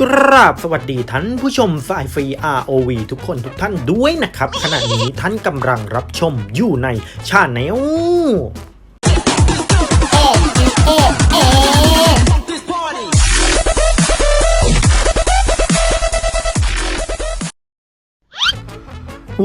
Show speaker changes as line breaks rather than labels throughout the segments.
กราบสวัสดีท่านผู้ชมสายฟรี ROV ทุกคนทุกท่านด้วยนะครับ ขณะนี้ท่านกำลังรับชมอยู่ในชาแนล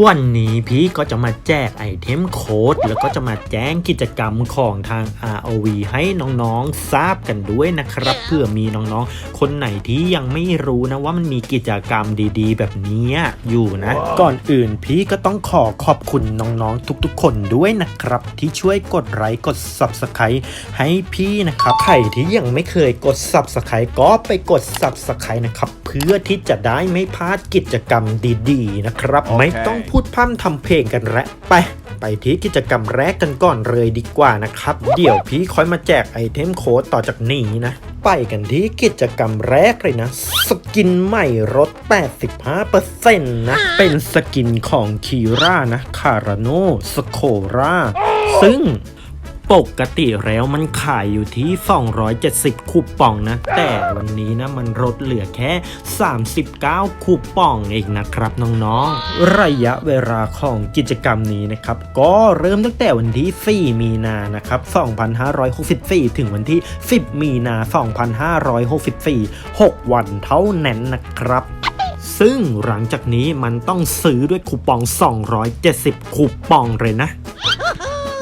วันนี้พี่ก็จะมาแจกไอเทมโค้ดแล้วก็จะมาแจ้งกิจกรรมของทาง ROV ให้น้องๆทราบกันด้วยนะครับเพื่อมีน้องๆ คนไหนที่ยังไม่รู้นะว่ามันมีกิจกรรมดีๆ แบบนี้อยู่นะ ก่อนอื่นพี่ก็ต้องขอขอบคุณน้องๆ ทุกๆ คนด้วยนะครับ ที่ช่วยกดไลค์กด Subscribe ให้พี่นะครับใครที่ยังไม่เคยกด Subscribe ก็ไปกด Subscribe นะครับเพื่อที่จะได้ไม่พลาดกิจกรรมดีๆนะครับ
โอเค
ไม่ต้องพูดพร่ำทำเพลงกันแล้วไปไปที่กิจกรรมแรกกันก่อนเลยดีกว่านะครับ เดี๋ยวพี่ค่อยมาแจกไอเทมโค้ดต่อจากนี้นะ ไปกันที่กิจกรรมแรกเลยนะ สกินใหม่ลด 85%นะ เป็นสกินของคีร่านะ คาราโนสโคราซึ่ง ปกติแล้วมันขายอยู่ที่ 270 คูปองนะ แต่วันนี้นะมันลดเหลือแค่ 39 คูปองเองนะครับน้องๆ ระยะเวลาของกิจกรรมนี้นะครับ ก็เริ่มตั้งแต่วันที่ 4 มีนานะครับ 2564 ถึงวันที่ 10 มีนา 2564 6 วันเท่านั้นนะครับซึ่งหลังจากนี้มันต้องซื้อด้วยคูปอง 270 คูปองเลยนะ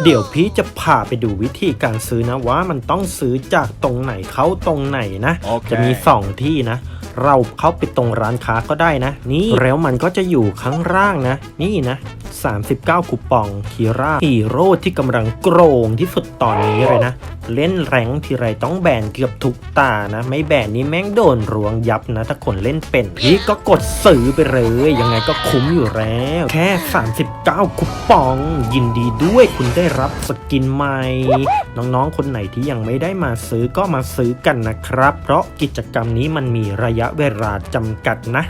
เดี๋ยวพี่จะพาไปดูวิธีการซื้อนะว่ามันต้องซื้อจากตรงไหนเข้าตรงไหนนะ
โอเค
จะมี 2 ที่นะ เราเข้าไปตรงร้านค้าก็ได้นะ นี่แล้วมันก็จะอยู่ข้างล่างนะ นี่นะ 39 คูปองคีร่าฮีโร่ที่กำลังโกรงที่สุดตอนนี้เลยนะ เล่นแรงทีไรต้องแบนเกือบทุกตานะ ไม่แบนนี่แม่งโดนรวงยับนะ ถ้าคนเล่นเป็นพี่ก็กดซื้อไปเลย ยังไงก็คุ้มอยู่แล้ว แค่ 39 คูปอง ยินดีด้วยคุณได้รับสกินใหม่ น้องๆ คนไหนที่ยังไม่ได้มาซื้อก็มาซื้อกันนะครับ เพราะกิจกรรมนี้มันมีระยะเวลาจำกัดนะ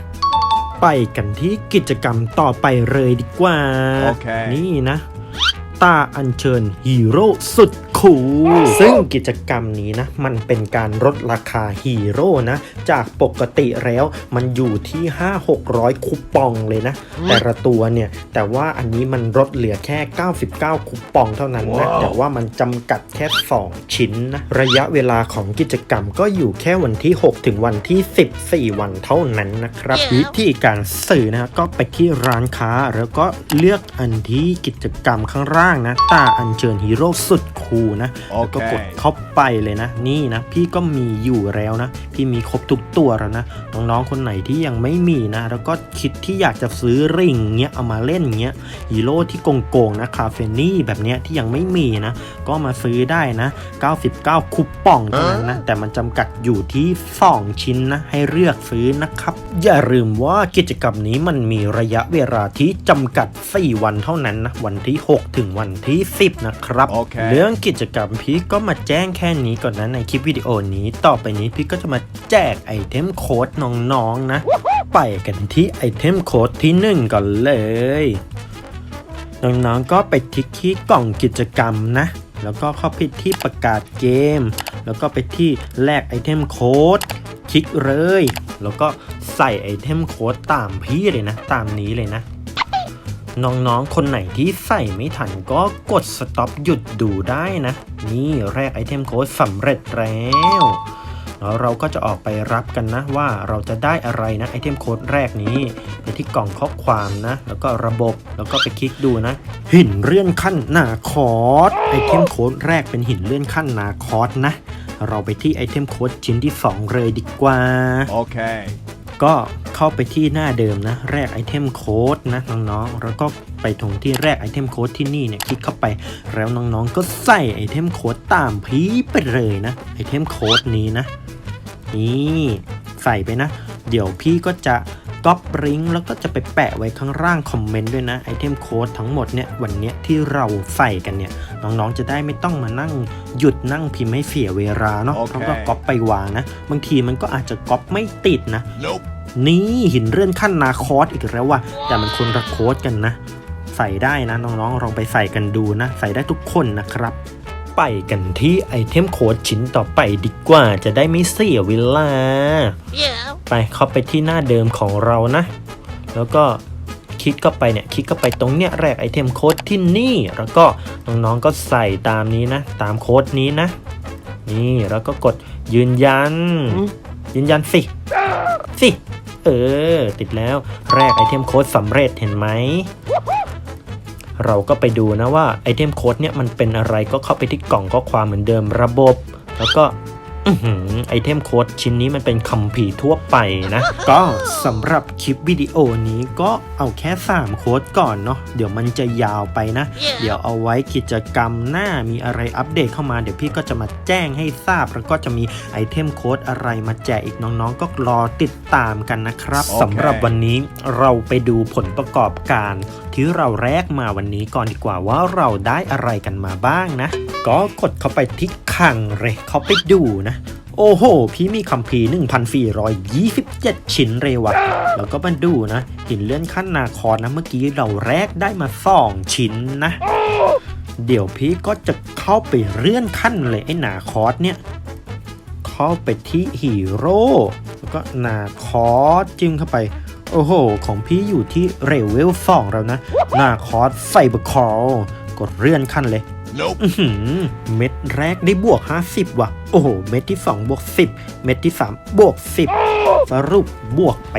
ไปกันที่กิจกรรมต่อไปเลยดีกว่า
โอเค
นี่นะ ตาอัญเชิญฮีโร่สุด คูลซึ่งกิจกรรมนี้นะ มันเป็นการลดราคาฮีโร่นะ จากปกติแล้วมันอยู่ที่ 5-600 คูปองเลยนะ แต่ละตัวเนี่ย แต่ว่าอันนี้มันลดเหลือแค่ 99 คูปองเท่านั้นนะ แต่ว่ามันจำกัดแค่ 2 ชิ้นนะ ระยะเวลาของกิจกรรมก็อยู่แค่วันที่ 6 ถึงวันที่ 14 วันเท่านั้นนะครับ วิธีการสื่อนะก็ไปที่ร้านค้าแล้วก็เลือกอันที่กิจกรรมข้างล่างนะตาอัญเชิญฮีโร่สุดคูลนะ
โอ
แล้ว
เค
ก็กดเข้าไปเลยนะ นี่นะ พี่ก็มีอยู่แล้วนะ พี่มีครบทุกตัวแล้วนะ น้องๆคนไหนที่ยังไม่มีนะ แล้วก็คิดที่อยากจะซื้อริงเงี้ย เอามาเล่นเงี้ย ฮีโร่ที่โกงๆนะคาเฟนี่แบบเนี้ยที่ยังไม่มีนะ ก็มาซื้อได้นะ 99คูปองเท่านั้นนะ แต่มันจำกัดอยู่ที่ 2 ชิ้นนะ ให้เลือกซื้อนะครับ อย่าลืมว่ากิจกรรมนี้มันมีระยะเวลาที่จำกัด 4 วันเท่านั้นนะ วันที่ 6 ถึงวันที่ 10 นะครับ
โอเค
เรื่องกิจกรรมพี่ก็มาแจ้งแค่นี้ก่อนนะในคลิปวิดีโอนี้ ต่อไปนี้พี่ก็จะมาแจกไอเทมโค้ดน้องๆนะไปกันที่ไอเทมโค้ดที่หนึ่งก่อนเลย น้องๆก็ไปทิกที่กล่องกิจกรรมนะ แล้วก็เข้าไปที่ประกาศเกม แล้วก็ไปที่แลกไอเทมโค้ดคลิกเลย แล้วก็ใส่ไอเทมโค้ดตามพี่เลยนะ ตามนี้เลยนะ น้องๆ คนไหนที่ใส่ไม่ทันก็กดสต็อปหยุดดูได้นะ นี่แรกไอเทมโค้ดสำเร็จแล้วแล้วเราก็จะออกไปรับกันนะว่าเราจะได้อะไรนะไอเทมโค้ดแรกนี้ไปที่กล่องข้อความนะ แล้วก็ระบบแล้วก็ไปคลิกดูนะ หินเลื่อนขั้นนาคอสไอเทมโค้ดแรกเป็นหินเลื่อนขั้นนาคอสนะ เราไปที่ไอเทมโค้ดชิ้นที่ 2 เลยดีกว่า
โอเค
ก็ เข้าไปที่หน้าเดิมนะแรกไอเทมโค้ดนะน้องๆแล้วก็ไปตรงที่แรกไอเทมโค้ดที่นี่เนี่ยคลิกเข้าไปแล้วน้องๆก็ใส่ไอเทมโค้ดตามพี่ไปเลยนะไอเทมโค้ดนี้นะนี่ใส่ไปนะ เดี๋ยวพี่ก็จะก๊อปริงก์แล้วก็จะไปแปะไว้ข้างล่างคอมเมนต์ด้วยนะไอเทมโค้ดทั้งหมดเนี่ยวันเนี้ยที่เราใส่กันเนี่ยน้องๆจะได้ไม่ต้องมานั่งหยุดนั่งพิมพ์ให้เสียเวลาเนาะ
โอเค
เขาก็ก๊อปไปวางนะ บางทีมันก็อาจจะก๊อปไม่ติดนะ
Nope
นี่หินเลื่อนขั้นนาคอสอีกแล้วว่ะ แต่มันคนละโค้ดกันนะ ใส่ได้นะน้องๆลองไปใส่กันดูนะ ใส่ได้ทุกคนนะครับ ไปกันที่ไอเทมโค้ดชิ้นต่อไปดีกว่าจะได้ไม่เสียเวลา
Yeah.
ไปเข้าไปที่หน้าเดิมของเรานะ แล้วก็คลิกเข้าไปเนี่ยคลิกเข้าไปตรงเนี้ยแรกไอเทมโค้ดที่นี่ แล้วก็น้องๆก็ใส่ตามนี้นะ ตามโค้ดนี้นะ นี่แล้วก็กดยืนยัน ยืนยันสิสิ เออ ติดแล้วแรกไอเทมโค้ดสำเร็จเห็นไหม เราก็ไปดูนะว่าไอเทมโค้ดเนี่ยมันเป็นอะไรก็เข้าไปที่กล่องข้อความเหมือนเดิมระบบ แล้วก็ ไอเทมโค้ดชิ้นนี้มันเป็นคำผีร์ทั่วไปนะ ก็สำหรับคลิปวิดีโอนี้ก็เอาแค่ 3 โค้ดก่อนเนาะเดี๋ยวมันจะยาวไปนะ เดี๋ยวเอาไว้กิจกรรมหน้ามีอะไรอัปเดตเข้ามาเดี๋ยวพี่ก็จะมาแจ้งให้ทราบ แล้วก็จะมีไอเทมโค้ดอะไรมาแจกอีกน้องๆ ก็รอติดตามกันนะครับ
โอเค
สำหรับวันนี้เราไปดูผลประกอบการ ที่เราแรกมาวันนี้ก่อนดีกว่าว่าเราได้อะไรกันมาบ้างนะ ก็กดเข้าไปที่ขังเลยเข้าไปดูนะ โอ้โห พี่มีคัมภีร์1,427 ชิ้นเรวะแล้วก็มาดูนะ หินเลื่อนขั้นนาคอนนะ เมื่อกี้เราแรกได้มา2ชิ้นนะ เดี๋ยวพี่ก็จะเข้าไปเลื่อนขั้นเลยไอ้นาคอสเนี่ย เข้าไปที่ฮีโร่แล้วก็นาคอสจิ้มเข้าไปโอ้โห ของพี่อยู่ที่เรเวลสองแล้วนะนาคอสไฟเบอร์คอลกดเลื่อนขั้นเลย เม็ดแรกได้บวก 50 ว่ะ โอ้โห เม็ดที่ 2 บวก 10 เม็ดที่ 3 บวก 10 สรุปบวกไป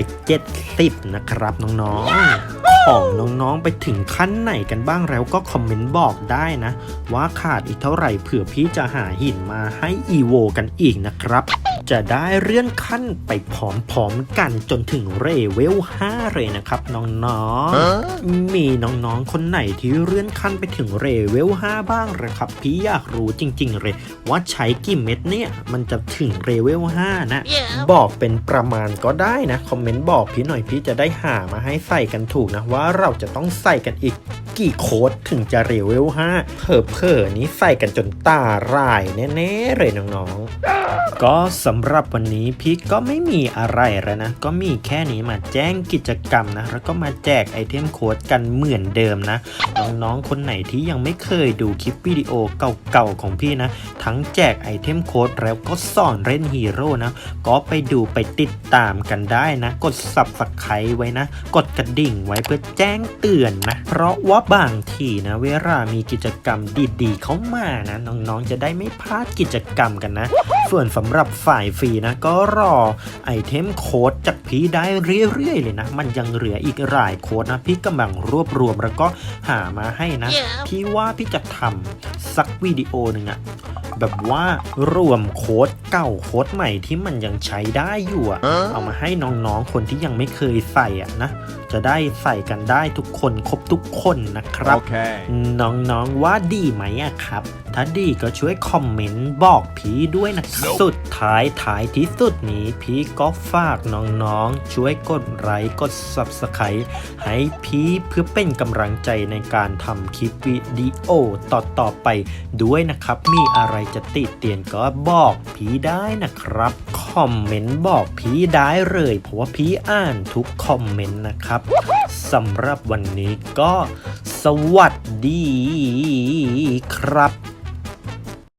70 นะครับน้องๆ ของน้องๆไปถึงขั้นไหนกันบ้างแล้วก็คอมเมนต์บอกได้นะ ว่าขาดอีกเท่าไหร่เผื่อพี่จะหาหินมาให้อีโวกันอีกนะครับ จะได้เลื่อนขั้นไปพร้อมๆกันจนถึงเรเวล 5 เลยนะครับน้องๆ
Huh?
มีน้องๆ คนไหนที่เลื่อนขั้นไปถึงเรเวล 5 บ้างเหรอครับ พี่อยากรู้จริง ๆ เลยว่าใช้กี่เม็ดเนี่ยมันจะถึงเรเวล 5 นะ บอกเป็นประมาณก็ได้นะ คอมเมนต์บอกพี่หน่อยพี่จะได้หามาให้ใส่กันถูกนะว่าเราจะต้องใส่กันอีกกี่โค้ดถึงจะเรเวล 5 เผลอๆนี้ใส่กันจนตาร่ายแน่ๆเลยน้องๆ ก็สำำหรับวันนี้พี่ก็ไม่มีอะไรแล้วนะ ก็มีแค่นี้มาแจ้งกิจกรรมนะ แล้วก็มาแจกไอเทมโค้ดกันเหมือนเดิมนะ น้องๆ คนไหนที่ยังไม่เคยดูคลิปวิดีโอเก่าๆ ของพี่นะ ทั้งแจกไอเทมโค้ดแล้วก็สอนเล่นฮีโร่นะ ก็ไปดูไปติดตามกันได้นะ กด subscribe ไว้นะ กดกระดิ่งไว้เพื่อแจ้งเตือนนะ เพราะว่าบางทีนะเวลามีกิจกรรมดีๆ เข้ามานะ น้องๆ จะได้ไม่พลาดกิจกรรมกันนะ ส่วนสำหรับฝ่ายฟรีนะ ก็รอไอเทมโค้ดจากพี่ได้เรื่อยๆเลยนะ มันยังเหลืออีกหลายโค้ดนะ พี่กำลังรวบรวมแล้วก็หามาให้นะพี่ว่าพี่จะทำสักวิดีโอหนึ่งอะแบบว่ารวมโค้ดเก่าโค้ดใหม่ที่มันยังใช้ได้อยู่อะ
Huh?
เอามาให้น้องๆคนที่ยังไม่เคยใส่อะนะจะได้ใส่กันได้ทุกคนครบทุกคนนะครับ
Okay.
น้องๆว่าดีไหมอะครับ ถ้าดีก็ช่วยคอมเมนต์บอกพี่ด้วยนะครับ
Nope
สุดท้ายท้ายที่สุดนี้พี่ก็ฝากน้องๆ ช่วยกดไลค์กด Subscribe ให้พี่เพื่อเป็นกำลังใจในการทำคลิปวิดีโอต่อๆไปด้วยนะครับ มีอะไรจะติเตียนก็บอกพี่ได้นะครับ คอมเมนต์บอกพี่ได้เลยเพราะว่าพี่อ่านทุกคอมเมนต์นะครับสำหรับวันนี้ก็สวัสดีครับ